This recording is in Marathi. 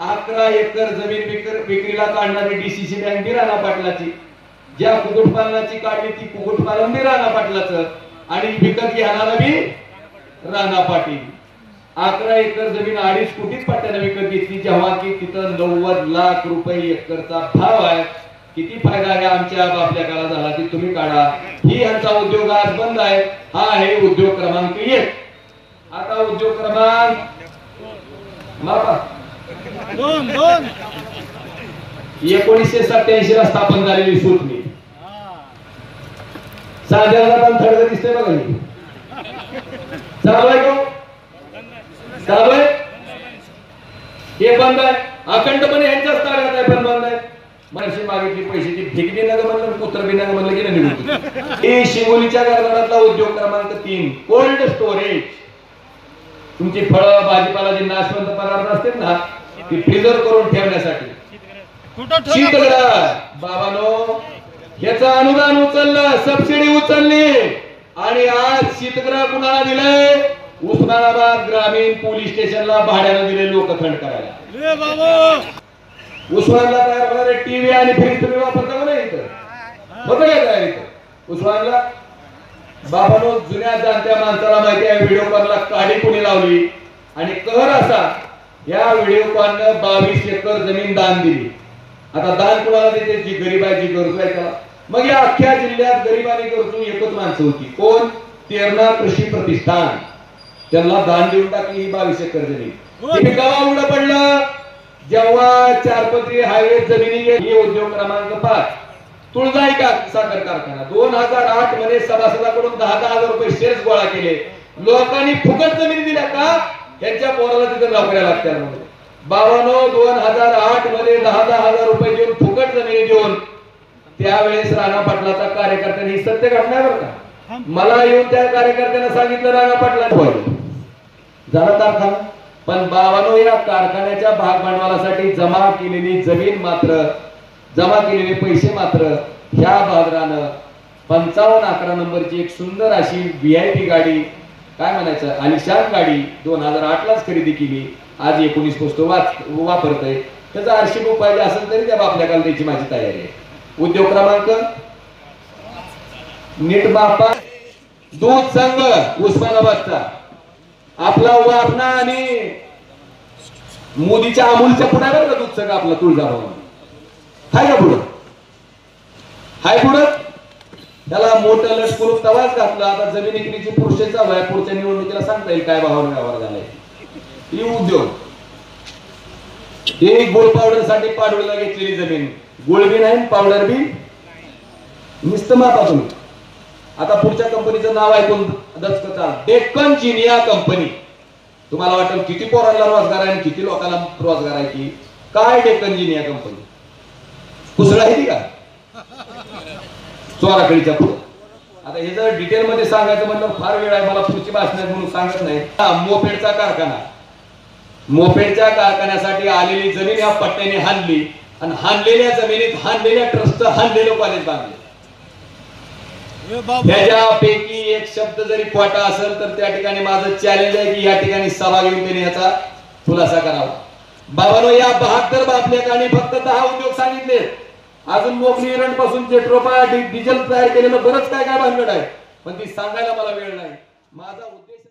अकरा एकर जमीन विक्रीला काढणारी डीसीसी बँक बिराणा पाटलाची. ज्या कुकुटपालनाची काढली ती कुकुटपालन बी राणा पाटलाच. आणि विकत घेणारा बी राणा पाटील. अकरा एकर जमीन अडीच कोटीच पट्ट्याने विकत घेतली. जेव्हा की तिथं नव्वद लाख रुपये एकरचा भाव आहे. किती फायदा आहे आमच्या आपल्या काळात झाला की तुम्ही काढा. ही यांचा उद्योग आज बंद आहे. हा आहे उद्योग क्रमांक एक. आता उद्योग क्रमांक मापा. दोन दोन. एकोणीसशे सत्याऐंशी ला स्थापन झालेली सुटली साध्याला थडग दिसते बघा हे. चालू आहे का चालू आहे हे बंद आहे. अखंडपणे यांच्याच ताब्यात आहे पण बंद आहे. मनाशी मागितली पैशाची भीक बी नका म्हणलं पुत्र बी नका म्हणलं की नाही निघून. हे शिंगोलीच्या गारगाडातला उद्योग क्रमांक तीन कोल्ड स्टोरेज. तुमची फळं भाजीपाला जे नाशवंत पदार्थ असतील ना ती फ्रीजर करून ठेवण्यासाठी. बाबानो याचं अनुदान उचललं सबसिडी उचलली. आणि आज शीतगृह कुणाला दिलंय. उस्मानाबाद ग्रामीण पोलीस स्टेशनला भाड्यानं दिले लोक थंड करायला. उस्मानला तयार होणारे टीव्ही आणि फ्रीज तुम्ही वापरता का नाही इथं? होतं का तयार इथं? उस्मानला? बाबानो जुन्या जाणत्या माणसाला माहिती आहे व्हिडिओ कॉनला काडी कोणी लावली? आणि कर असा या व्हिडिओ कॉननं बावीस एकर जमीन दान दिली. आता दान कुणाला देते? जी गरीब आहे जी गरजू आहे त्याला. मग या अख्ख्या जिल्ह्यात गरीब आणि गरजू एकच माणसं होती. कोण? तेरणा कृषी प्रतिष्ठान. त्यांना दान देऊन टाकली ही बावीस एकर जमीन. हे गावा उघडं पडलं. जेव्हा चारपत्री हायवे जमिनी उद्योग क्रमांक पाच. तुळजाई का साखर कारखाना? दोन हजार आठमध्ये सभासदाकडून दहा दहा हजार रुपये शेअर्स गोळा केले. लोकांनी फुकट जमीन दिल्या का यांच्या पोराला तिथे नोकऱ्या लागत्या म्हणून. बाबानो दोन हजार आठमध्ये दहा दहा हजार रुपये देऊन फुकट जमिनी देऊन त्यावेळेस राणा पाटलाचा कार्यकर्त्यांनी ही सत्य घटना बरं का? मला येऊन त्या कार्यकर्त्यांना सांगितलं राणा पाटला झाला कारखाना? पण बाबानो या कारखान्याच्या भाग भांडवलासाठी जमा केलेली जमीन मात्र जमा केलेले पैसे मात्र ह्या बाजारानं पंचावन्न अकरा नंबरची एक सुंदर अशी व्ही आय पी गाडी काय म्हणायचं आलिशान गाडी दोन हजार आठ लाच खरेदी केली. आज एकोणीस पोस्ट वाच वापरत आहे. त्याचा आरशी पाहिजे असेल तरी त्या बापल्याकाला त्याची माझी तयारी आहे. उद्योग क्रमांक? नीट बापा. दूध संघ उस्मानाबादचा. आपला वारणा आणि मोदीच्या अमूलच्या पुढे का दूध संघ आपला तुळजाभवन? हाय का पुढं? हाय पुढं? त्याला मोठं लट तवाच घातलं. आता जमीन इकडीची प्रोसेस चालू आहे. पुढच्या निवडणुकीला सांगता येईल काय भावाने व्यवहार झालाय. ही उद्योग. हे गोळ पावडरसाठी पाडवला घेतलेली जमीन. गोळ बी नाही पावडर बी नुसतं मापा तुम्ही. आता पुढच्या कंपनीचं नाव ऐकून दचकता डेक्कन जिनिया कंपनी. तुम्हाला वाटेल किती पोरांना रोजगार आहे आणि किती लोकांना रोजगार आहे की काय डेक्कन जिनिया कंपनी? कुसळ आहे ती का? चोराकडीच्या पुढे. आता हे जर डिटेल मध्ये सांगायचं म्हणलं फार वेळ आहे मला पुढची भाषण म्हणून सांगत नाही. हा, मोपेडचा कारखाना. मोपेडच्या कारखान्यासाठी आलेली जमीन या पट्ट्याने हाणली आणि हाणलेल्या जमिनीत हाणलेल्या ट्रस्ट हाणलेलं कॉलेज बांधले. त्याच्यापैकी एक शब्द जरी खोटा असेल तर त्या ठिकाणी माझं चॅलेंज आहे की या ठिकाणी सभा घेऊन त्यांनी याचा खुलासा करावा. बाबानो या बहात्तर बापलेकांनी फक्त दहा उद्योग सांगितले अजून मोगली इरणपासून पेट्रोपा डिझेल तयार केलेलं बरंच काय काय भानगड आहे. पण ती सांगायला मला वेळ नाही. माझा उद्देश